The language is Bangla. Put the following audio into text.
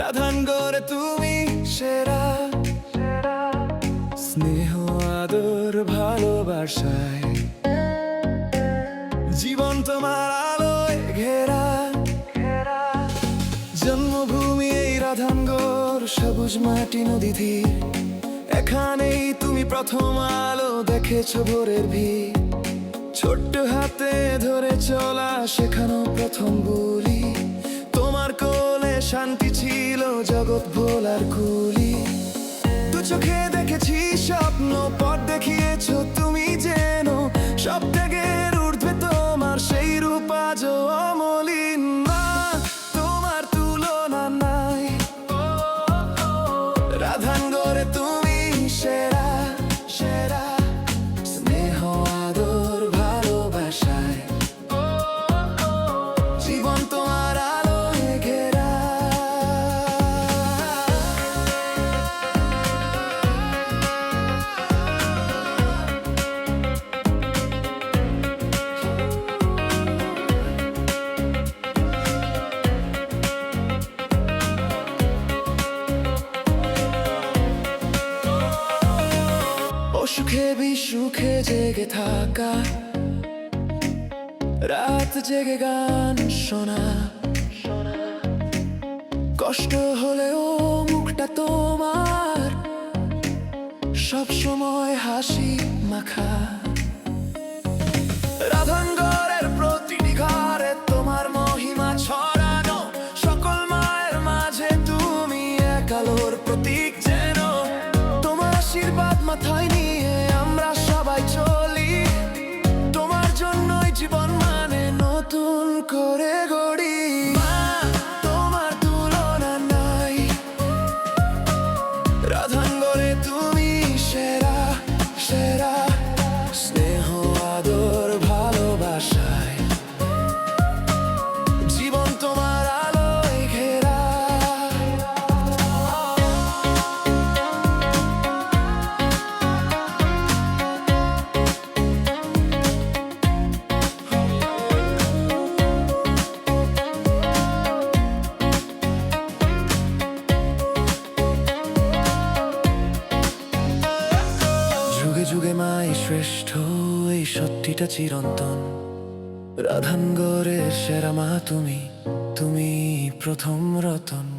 রাধান গড়ে তুমি সেরা। স্নেহ আদর। ভালোবাসায়। জীবন তোমার আলোয় ঘেরা। জন্মভূমি এই রাধানগর, সবুজ মাটি নদী ধীর এখানেই তুমি প্রথম আলো দেখেছ ভোরের ভিড়। ছোট্ট হাতে ধরে চলা শেখানো প্রথম বলি। তোমার কোলে শান্তি ছিল জগৎ ভোলার কুলি। চোখে দেখেছি স্বপ্ন পথ দেখিয়েছ অসুখে বিসুখে জেগে থাকা। রাত জেগে গান শোনা। কষ্ট হলেও মুখটা তোমার। সব সময় হাসি মাখা। করে যুগে যুগে মাই শ্রেষ্ঠ এই সত্যিটা চিরন্তন। রাধানগরের সেরা মা তুমি তুমি প্রথম রতন।